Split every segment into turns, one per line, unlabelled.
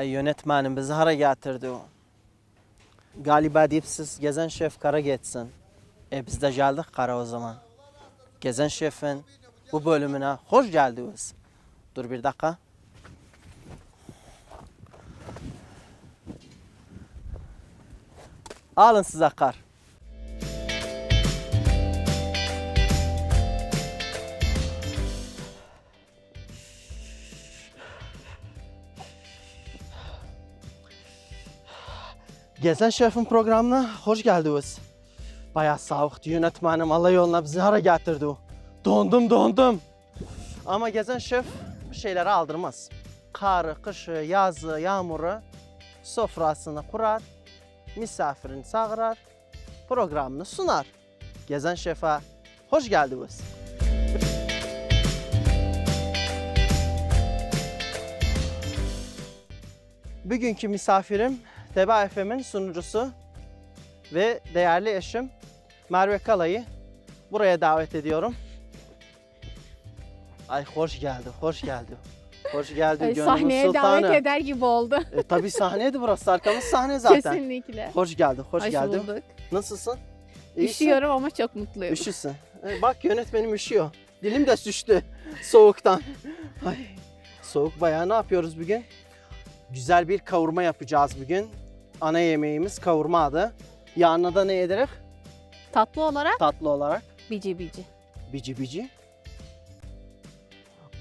Ay yönetmenim bizi hara getirdi o. Galiba deyip gezen şef kara geçsin. E biz de geldik kara o zaman. Gezen şefin bu bölümüne hoş geldiniz. Dur bir dakika. Alın size kar. Gezen Şef'in programına hoş geldiniz. Bayağı sağlıklı yönetmenim Allah yoluna bizi hara getirdi. Dondum dondum. Ama Gezen Şef bir şeyleri aldırmaz. Karı, kışı, yazı, yağmuru sofrasını kurar, misafirini çağırar, programını sunar. Gezen Şef'e hoş geldiniz. Bugünkü misafirim Teba FM'in sunucusu ve değerli eşim Merve Kalay'ı buraya davet ediyorum. Ay hoş geldi, hoş geldi. Hoş geldi
Ay,
gönlümün
sahneye
sultanı.
davet eder gibi oldu.
E, tabii sahneydi burası, arkamız sahne zaten.
Kesinlikle.
Hoş geldin, hoş
Hoş
geldin.
bulduk.
Nasılsın? İyisin?
Üşüyorum ama çok mutluyum.
Üşüsün. E, bak yönetmenim üşüyor. Dilim de düştü soğuktan. Ay, soğuk bayağı ne yapıyoruz bugün? Güzel bir kavurma yapacağız bugün. Ana yemeğimiz kavurma adı. Yanına da ne yedirik?
Tatlı olarak
Tatlı olarak.
bici bici.
Bici bici.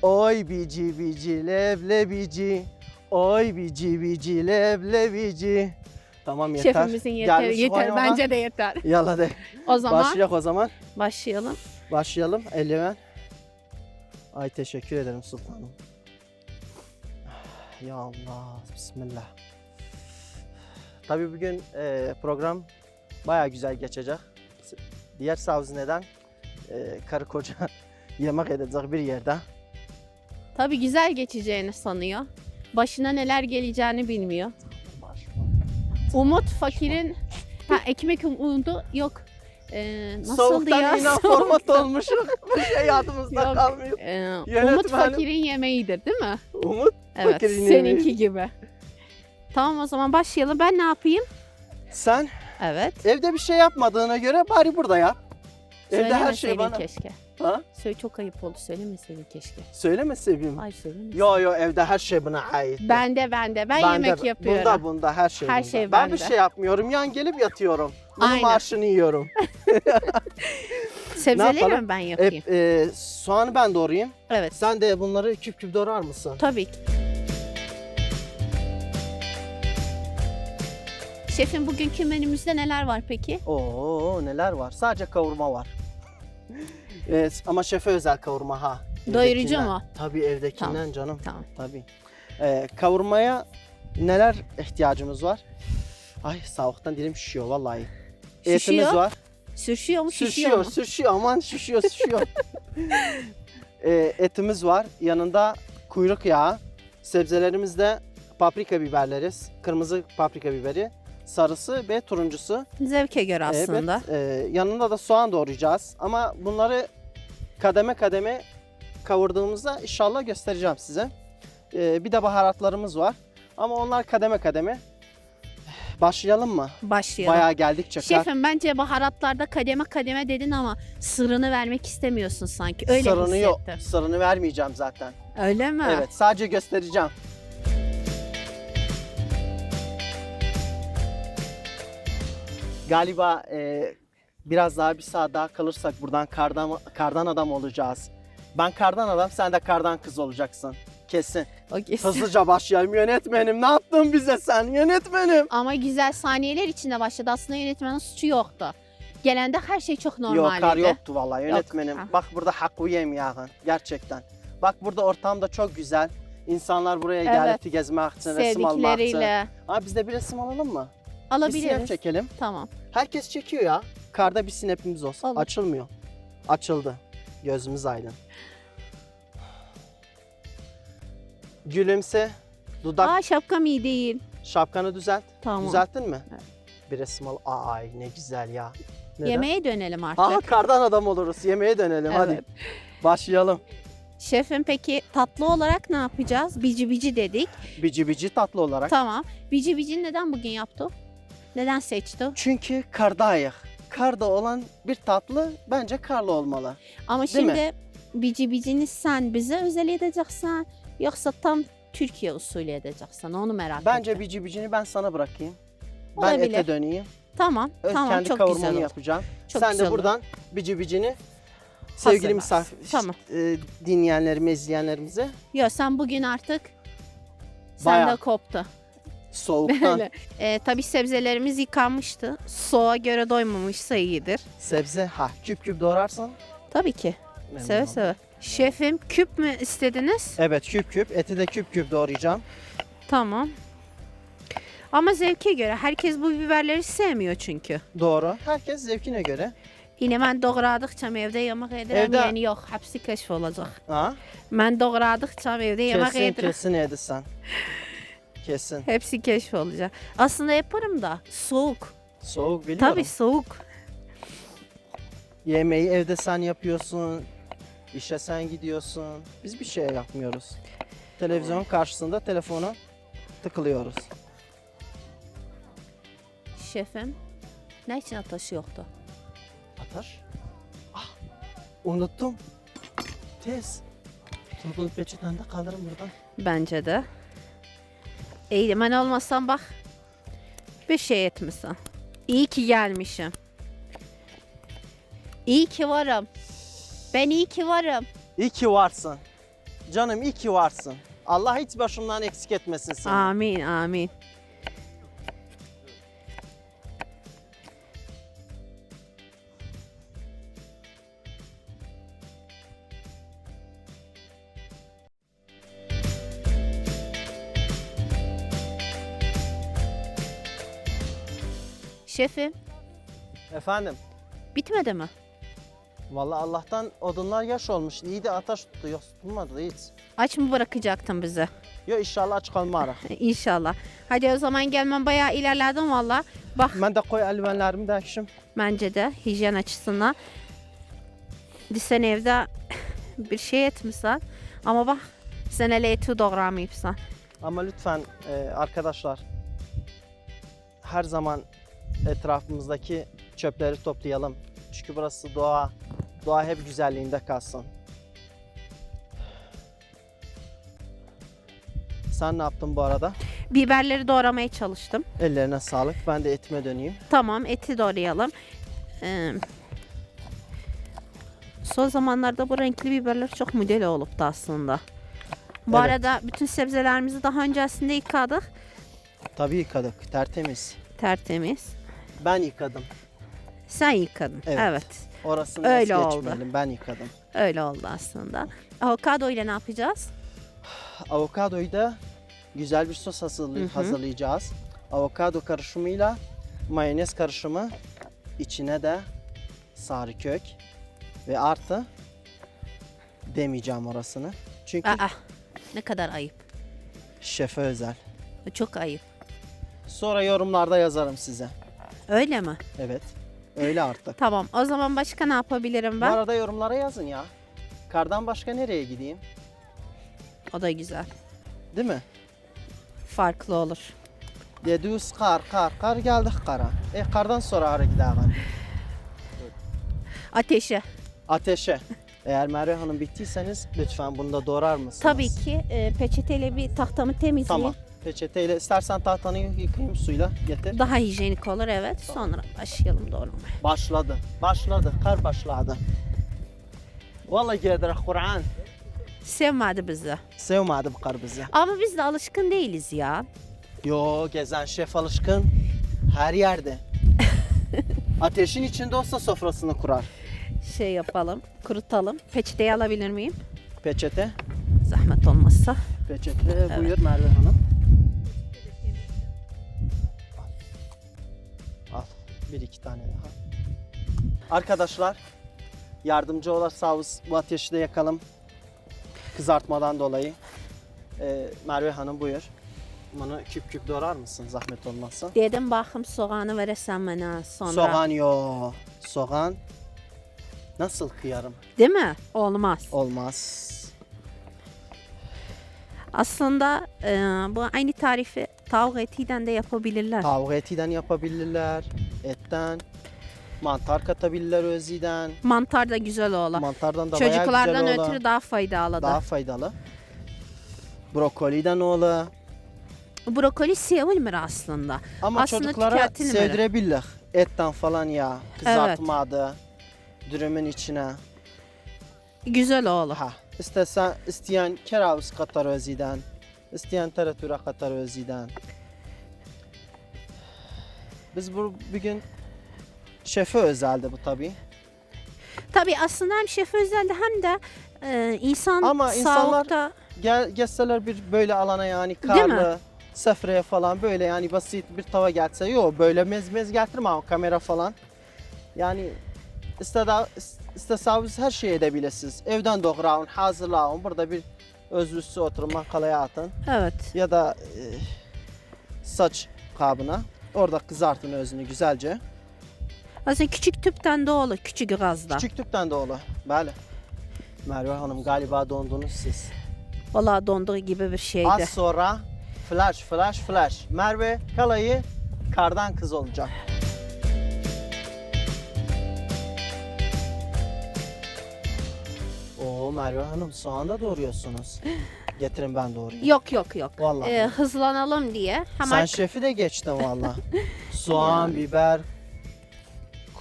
Oy bici bici leblebici. Oy bici bici leblebici. Tamam yeter.
Şefimizin yeter,
Gelmiş
yeter.
koymadan.
Bence de yeter.
Yalla de.
O zaman
Başlayalım o zaman.
başlayalım.
Başlayalım. Eldiven. Ay teşekkür ederim sultanım. Ya Allah. Bismillah. Tabii bugün e, program baya güzel geçecek. Diğer savcı neden? E, karı koca yemek edecek bir yerde.
Tabii güzel geçeceğini sanıyor. Başına neler geleceğini bilmiyor. Umut fakirin ha, ekmek umudu yok. Ee, nasıldı
Soğuktan
ya?
inan format olmuşum. Bir şey yadımızda
Yok.
kalmıyor.
Ee, Umut
Yönetmenim.
fakirin yemeğidir değil mi?
Umut
Evet.
Fakirin
seninki
yemeği.
gibi. Tamam o zaman başlayalım. Ben ne yapayım?
sen
Evet.
evde bir şey yapmadığına göre bari burada yap. Evde her şey
Söylemeseydin
bana.
keşke.
Ha?
Söyle çok ayıp oldu. Söylemeseydin keşke.
Söyleme seveyim.
Hayır söylemeseydin.
Yo yo evde her şey buna ait.
Ben de ben de. Ben
Ben de-
yemek yapıyorum.
Bunda bunda her şey
Her
bunda.
şey
ben bir
bende.
şey yapmıyorum. Yan gelip yatıyorum. Bunun
Aynen.
maaşını yiyorum.
Sebzeleri
yapalım?
mi ben yapayım?
Hep e, soğanı ben doğrayayım.
Evet.
Sen de bunları küp küp doğrar mısın?
Tabii ki. Şefim bugünkü menümüzde neler var peki?
Oo neler var? Sadece kavurma var. evet, ama şefe özel kavurma ha.
Doyurucu mu?
Tabii evdekinden
Tamam.
canım.
Tamam.
Tabii. Ee, kavurmaya neler ihtiyacımız var? Ay soğuktan dilim şişiyor vallahi. Etimiz
Şişiyor.
var.
Sürüşüyor mu şişiyor
Şişiyor,
mu?
şişiyor aman şişiyor, şişiyor. Ee, etimiz var. Yanında kuyruk yağı. Sebzelerimizde paprika biberleriz. Kırmızı paprika biberi. Sarısı ve turuncusu.
Zevke göre aslında.
Evet. e, yanında da soğan doğrayacağız. Ama bunları kademe kademe kavurduğumuzda inşallah göstereceğim size. Ee, bir de baharatlarımız var. Ama onlar kademe kademe. Başlayalım mı?
Başlayalım.
Bayağı geldikçe.
Şefim bence baharatlarda kademe kademe dedin ama sırrını vermek istemiyorsun sanki. Öyle
Sırrını yok.
hissettim.
Sırrını vermeyeceğim zaten.
Öyle mi?
Evet, sadece göstereceğim. Galiba e, biraz daha bir saat daha kalırsak buradan kardan kardan adam olacağız. Ben kardan adam, sen de kardan kız olacaksın. Kesin.
O kesin.
Hızlıca başlayalım yönetmenim. Ne yaptın bize sen yönetmenim?
Ama güzel saniyeler içinde başladı. Aslında yönetmenin suçu yoktu. Gelende her şey çok
Yok
normaldi.
kar yoktu vallahi yönetmenim.
Ha.
Bak burada hakkı yem yağın gerçekten. Bak burada ortam da çok güzel. İnsanlar buraya
Evet.
gelip gezmek için, resim almak için. Abi biz de bir resim alalım mı? Bir
alabiliriz.
çekelim.
Tamam.
Herkes çekiyor ya. Karda bir snapimiz olsun.
Olur.
Açılmıyor. Açıldı. Gözümüz aydın. Gülümse. Dudak
Aa şapkam iyi değil.
şapkanı düzelt.
Tamam.
Düzelttin mi?
Evet.
Bir resim al. Ay ne güzel ya. Neden?
Yemeğe dönelim artık.
Aha kardan adam oluruz. Yemeğe dönelim hadi.
Evet.
Başlayalım.
Şefim peki tatlı olarak ne yapacağız? Bici bici dedik.
Bici bici tatlı olarak.
Tamam. Bici bici neden bugün yaptı? Neden seçti?
Çünkü kardayık. Karda olan bir tatlı bence karlı olmalı.
Ama
Değil mi?
şimdi bici bicini sen bize özel edeceksen yoksa tam Türkiye usulü edeceksen onu merak
Bence
ettim.
bici bicini ben sana bırakayım. Ben
Olabilir.
ete döneyim.
Tamam
Öz
tamam
kendi
çok güzel
yapacağım.
Çok
Sen
güzel
de
oldu.
buradan bici bicini sevgili misafir
Tamam.
e, dinleyenlerime, izleyenlerimize
Yok sen bugün artık sen
Bayağı.
de koptu.
Soğuktan
Böyle. Ee, tabii sebzelerimiz yıkanmıştı. Soğuğa göre doymamışsa iyidir.
sebze ha küp küp doğrarsan
Tabii ki.
memnun
Seve seve. Şefim küp mü istediniz?
Evet küp küp eti de küp küp doğrayacağım.
Tamam. Ama zevke göre. Herkes bu biberleri sevmiyor çünkü.
Doğru. Herkes zevkine göre.
Yine ben doğradıkça evde yemek edirəm,
Evde-
yani yok. Hepsi keşf olacak.
Ha?
Ben doğradıkça evde yemek
Kesin
edirəm.
kesin edirsən. Kesin.
Hepsi keşf olacak. Aslında yaparım da soğuk.
Soğuk biliyorum.
Tabii soğuk.
Yemeği evde sen yapıyorsun. işe sen gidiyorsun. Biz bir şey yapmıyoruz. Televizyon karşısında telefona tıkılıyoruz.
Şefim. Ne için ateşi yoktu?
Ataş. Ah, unuttum. Tez. Turgul peçeten de kalırım buradan.
Bence de. İyi ben olmasam bak. Bir şey etmişsin. İyi ki gelmişim. İyi ki varım. Ben iyi ki varım.
İyi ki varsın. Canım iyi ki varsın. Allah hiç başımdan eksik etmesin seni.
Amin amin. Şefim
Efendim.
bitmedi mi?
Vallahi Allah'tan odunlar yaş olmuş. İyi de ateş tuttu. Yok tutulmadı hiç.
Aç mı bırakacaktın bizi?
Yok inşallah aç kalmarıq.
İnşallah. Hadi o zaman gelmem bayağı ilerledim valla. Bak
Mən də qoy əlvənlərimi də əkişim.
bence de hijyen açısından. Sen evde bir şey etmişsen ama bak sen hele eti doğramayıpsan.
Amma lütfen e, arkadaşlar her zaman etrafımızdaki çöpleri toplayalım. Çünkü burası doğa. Doğa hep güzelliğinde kalsın. Sen ne yaptın bu arada?
Biberleri doğramaya çalıştım.
Ellerine sağlık. Ben de etime döneyim.
Tamam eti doğrayalım. Ee, son zamanlarda bu renkli biberler çok model olup da aslında. Bu
Evet.
arada bütün sebzelerimizi daha öncesinde yıkadık.
Tabii yıkadık. Tertemiz.
Tertemiz.
Ben yıkadım.
Sen yıkadın.
Evet.
evet.
Orasını
Öyle
es
oldu.
geçmeyelim. Ben yıkadım.
Öyle oldu aslında. Avokado ile ne yapacağız?
Avokadoyu da güzel bir sos hazırlay-
Hı hı.
hazırlayacağız. Avokado karışımıyla mayonez karışımı içine de sarı kök ve artı demeyeceğim orasını. Çünkü
Aa, ne kadar ayıp.
şefe özel.
Çok ayıp.
Sonra yorumlarda yazarım size.
Öyle mi?
Evet. Öyle artık.
Tamam. O zaman başka ne yapabilirim
Bu
ben?
arada yorumlara yazın ya. Kardan başka nereye gideyim?
O da güzel.
Değil mi?
Farklı olur.
Dediğiniz kar, kar, kar geldik kara. E kardan sonra ara gidelim.
Ateşe.
Ateşe. Eğer Merve Hanım bittiyseniz lütfen bunu da doğrar mısınız?
Tabii ki e, peçeteyle bir tahtamı temizleyeyim.
Tamam. Peçeteyle istersen tahtanı yıkayayım suyla getir.
Daha hijyenik olur evet. Sonra başlayalım doğramaya.
Başladı. Başladı. Kar başladı. Vallahi gelir Kur'an.
Sevmedi bizi.
Sevmedi bu kar bizi.
Ama biz de alışkın değiliz ya.
Yo gezen şef alışkın. Her yerde. Ateşin içinde olsa sofrasını kurar.
Şey yapalım, kurutalım. Peçeteyi alabilir miyim?
Peçete.
Zahmet olmazsa.
Peçete buyur Merve Hanım. Bir iki tane daha. Arkadaşlar yardımcı olursanız bu ateşi de yakalım. Kızartmadan dolayı. Ee, Merve Hanım buyur. Bunu küp küp doğrar mısın zahmet olmazsa?
Dedim bakım soğanı veresen bana sonra.
Soğan yo. Soğan nasıl kıyarım?
Değil mi? Olmaz.
Olmaz.
Aslında e, bu aynı tarifi tavuk etiyle de yapabilirler.
Tavuk etinden yapabilirler, etten. Mantar katabilirler özüden.
Mantar da güzel ola.
Mantardan da
Çocuklardan
güzel ola.
ötürü daha faydalı
Daha
da.
faydalı. Brokoliden ola.
Brokoli sevilmir aslında.
Ama
Aslında
çocuklara sevdirebilirler. Etten falan ya. Kızartmada. Dürümün içine.
Güzel oğlu.
Ha. İstesen, isteyen keravuz katar özüden. İsteyen teratüre katar özüden. Biz bu bugün şefe özeldi bu tabi.
Tabii aslında hem şef özelde hem de e, insan
Ama insanlar-
sağlıkta
Gel gelseler bir böyle alana yani karlı, sefreye falan böyle yani basit bir tava gelse yok böyle mez mez getirme kamera falan. Yani isteda, isteseniz her şeyi edebilirsiniz. Evden doğrayın, hazırlayın. Burada bir özlüsü oturun, makalaya atın.
evet.
Ya da e, saç kabına. Orada kızartın özünü güzelce.
Aslında küçük tüpten olur, küçük gazda.
Küçük tüpten olur. Böyle. Merve Hanım galiba dondunuz siz.
Valla donduğu gibi bir şeydi.
Az sonra flash flash flash. Merve kalayı kardan kız olacak. Oo Merve Hanım soğan da doğruyorsunuz. Getirin ben doğrayayım.
Yok yok yok.
Vallahi.
Ee, hızlanalım diye.
Sen
Hemen
şefi de geçtin valla. soğan, biber,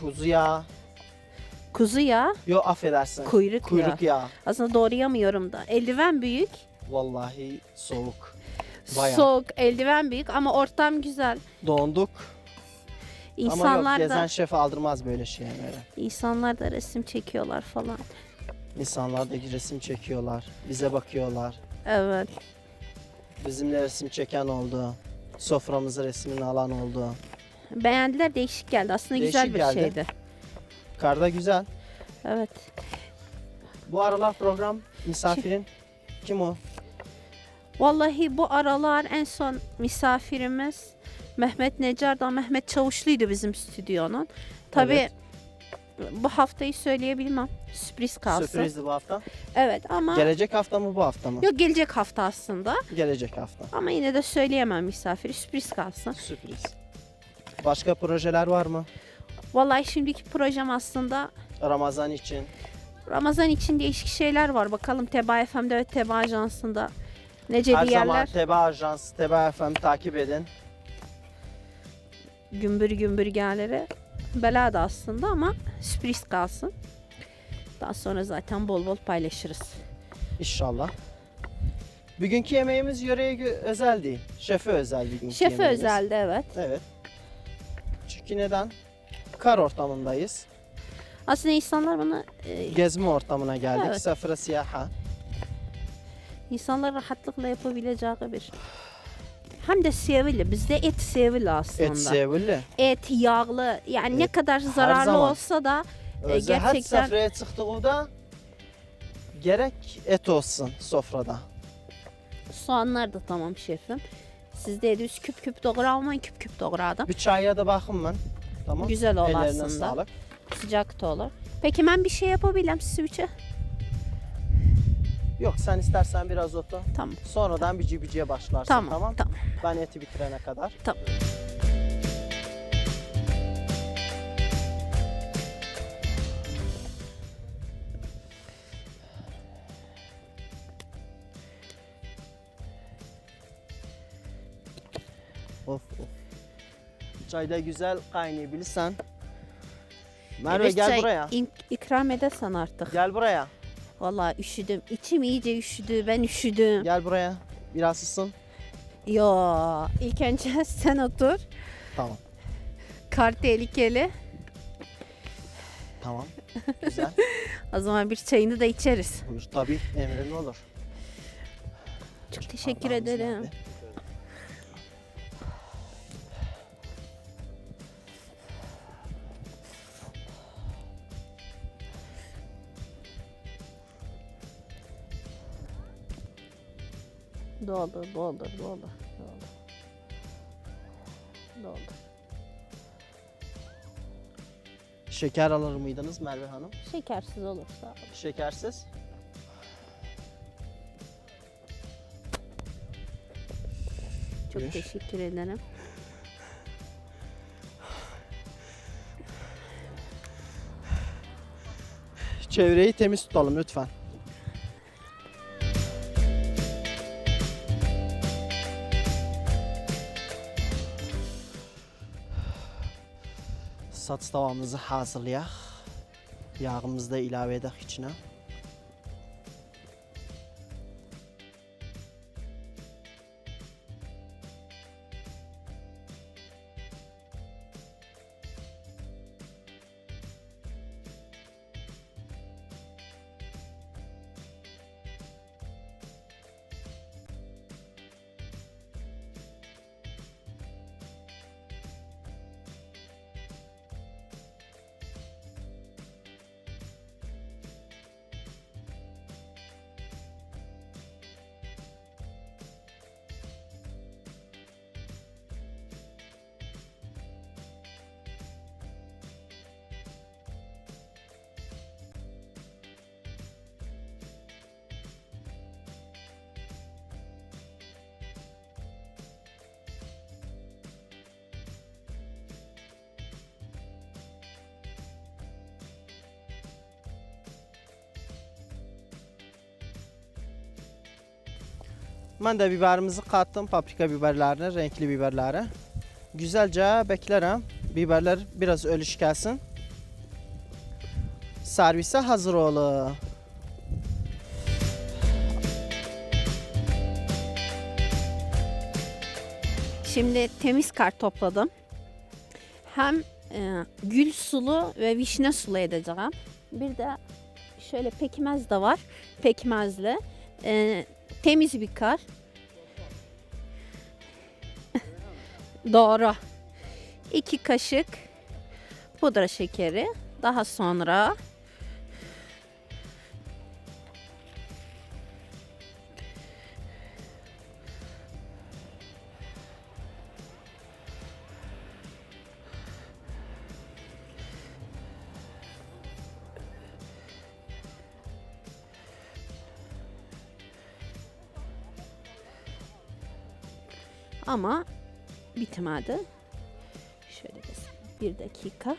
kuzu yağı.
kuzu yağı,
Yo affedersin.
kuyruk,
Kuyruk
yağı.
yağı.
Aslında doğrayamıyorum da. Eldiven büyük.
Vallahi soğuk. Bayağı.
Soğuk, eldiven büyük ama ortam güzel.
Donduk. Ama yok
İnsanlar
gezen
da
şef aldırmaz böyle şeyleri.
insanlar da resim çekiyorlar falan.
İnsanlar da resim çekiyorlar. Bize bakıyorlar.
Evet.
Bizimle resim çeken oldu. Soframıza resmini alan oldu.
Beğendiler, değişik geldi. Aslında güzel
Değişik
bir
geldi.
şeydi.
Karda güzel.
Evet.
Bu aralar program misafirin kim o?
Vallahi bu aralar en son misafirimiz Mehmet Necar da Mehmet Çavuşlu'ydu bizim stüdyonun. Tabii
Evet.
Bu haftayı söyleyebilmem. Sürpriz kalsın.
Sürprizdi bu hafta.
Evet ama
Gelecek hafta mı bu hafta mı?
yok gelecek hafta aslında.
Gelecek hafta.
Ama yine de söyleyemem misafiri. Sürpriz kalsın.
Sürpriz. Başka projeler var mı?
Vallahi şimdiki projem aslında
Ramazan için.
Ramazan için değişik şeyler var. Bakalım Teba FM'de ve Teba Ajansı'nda nece
Her
bir
zaman
yerler
Teba Ajans, Teba FM takip edin.
gümbür gümbür yerlere belada aslında ama sürpriz kalsın. Daha sonra zaten bol bol paylaşırız.
İnşallah. Bugünkü yemeğimiz yöreye özel değil. Şefe özel bugünkü
Şefe
yemeğimiz.
özelde evet.
Evet. Çünkü neden? Kar ortamındayız.
Aslında insanlar bana e,
Gezme ortamına geldik.
Evet.
Safra siyaha.
insanlar rahatlıkla yapabileceği bir hem de sevili. Bizde et sevili aslında.
Et sevili.
Et, yağlı. Yani ne
Et,
kadar zararlı olsa da E,
Özel her
gerçekten-
sofraya çıktığında gerek et olsun sofrada.
soğanlar da tamam şefim. Siz de düz küp küp doğramayın küp küp doğradım.
Bir çaya da bakın ben. Tamam.
Güzel ol
Ellerine
aslında.
sağlık.
Sıcak da olur. Peki ben bir şey yapabilirim switch'e?
Yok sen istersen biraz otur.
Tamam.
Sonradan bici biciye başlarsın
Tamam.
tamam.
Tamam.
Ben eti bitirene kadar.
Tamam.
Of of. Çay da güzel kaynayabilirsen. Merve
Evet,
gel
çay
buraya.
ikram edersen artık.
Gel buraya.
Vallahi üşüdüm. İçim iyice üşüdü. Ben üşüdüm.
Gel buraya. Biraz ısın.
Yo, ilk önce sen otur.
Tamam.
Kar tehlikeli.
Tamam. Güzel.
O zaman bir çayını da içeriz.
Buyur tabii emrin olur.
Çok teşekkür
Bardağımız
ederim.
nerede?
Doldur, doldur, doldur, doldur. Doldur.
Şeker alır mıydınız Merve Hanım?
Şekersiz olursa.
Şekersiz.
Çok
Buyur.
teşekkür ederim.
Çevreyi temiz tutalım lütfen. Saç tavamızı hazırlayaq. Yağımızı da ilave edək içine. Mən də biberimizi katdım, paprika biberlerini, renkli biberleri. Güzelce beklerim. Biberler biraz ölüş gelsin. Servise hazır olur.
Şimdi temiz kar topladım. Hem e, gül sulu ve vişne sulu edeceğim. Bir de şöyle pekmez de var. Pekmezli. E, temiz bir kar. Doğru. İki kaşık pudra şekeri. Daha sonra ama bitmedi. Şöyle bir, dakika.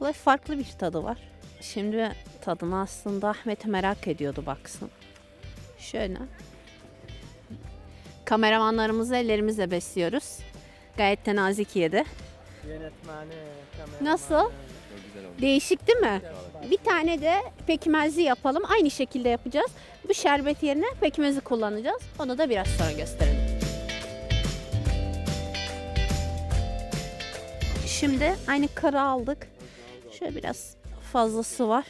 Olay farklı bir tadı var. Şimdi tadını aslında Ahmet merak ediyordu baksın. Şöyle. Kameramanlarımızı ellerimizle besliyoruz. Gayet de nazik yedi.
Yönetmeni,
Nasıl? Değişik değil mi? Bir tane de pekmezli yapalım. Aynı şekilde yapacağız. Bu şerbet yerine pekmezi kullanacağız. Onu da biraz sonra gösterelim. Şimdi aynı karı aldık. Şöyle biraz fazlası var.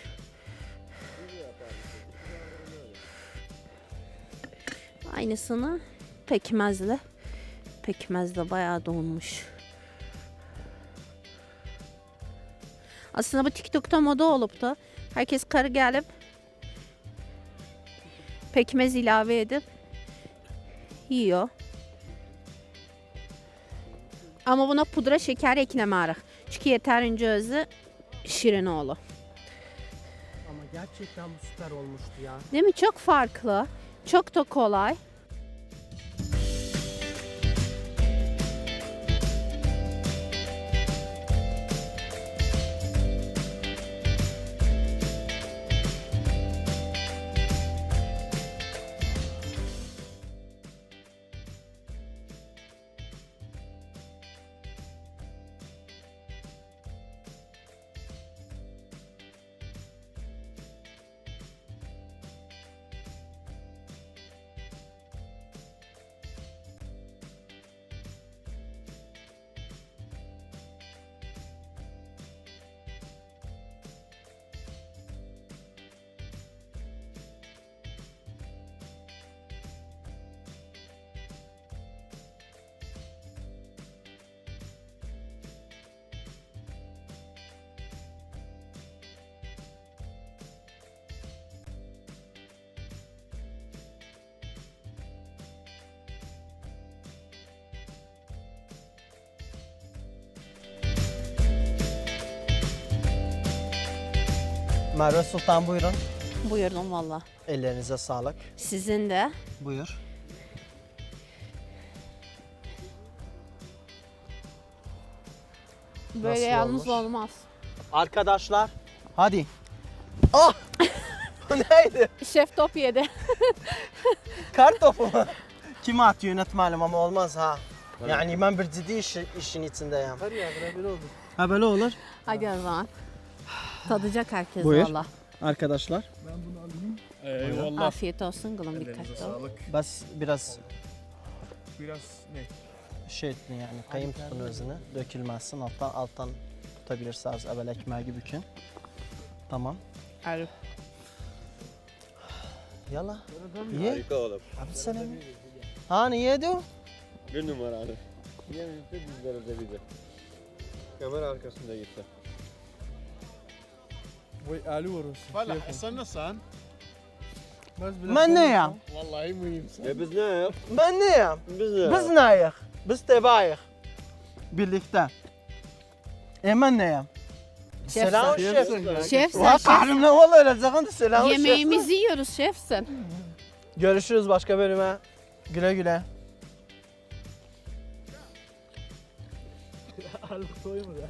Aynısını pekmezle. Pekmezle bayağı donmuş. Aslında bu TikTok'ta moda olup da herkes karı gelip pekmez ilave edip yiyor. Ama buna pudra şeker eklemerik. Çünkü yeterince özü şirin oğlu.
Ama gerçekten bu süper olmuştu ya.
Değil mi? Çok farklı. Çok da kolay.
Merve Sultan buyurun.
Buyurdum valla.
Ellerinize sağlık.
Sizin de.
Buyur.
Böyle
Nasıl
yalnız
olmuş?
olmaz.
Arkadaşlar hadi. Ah! Bu neydi?
Şef top yedi.
Kart topu mu? Kime at yönetmenim ama olmaz ha. Yani ben bir ciddi iş, işin içindeyim.
Hadi ya böyle oldu.
Ha böyle olur.
Hadi o zaman. Tadacak herkes
Buyur.
valla.
Arkadaşlar
Ben bunu alayım.
Eyvallah.
Afiyet olsun
Ellerinize
dikkatli ol.
sağlık.
bas biraz
Biraz ne?
şey ettin yani kayın tutun özünü. Dökülmezsin alttan alttan tutabilirsiniz evvel ekmeği bükün. Tamam.
Arif.
Yala. Ye.
Harika oğlum.
Abi selam. Hani yedi o?
Bir numara abi. De bize. Kamera arkasında gitti. E biz ne yap?
Ben ne yap?
Biz ne
Biz ne yap? Biz tebayık. Birlikte. E ben ne yap?
Şef
Selam
sen.
şef.
Şef sen
Vah
şef.
kahrim ne olur olacak selam şef.
Yemeğimizi yiyoruz şefsin.
Görüşürüz başka bölüme. Güle güle.
Ali soymu ya.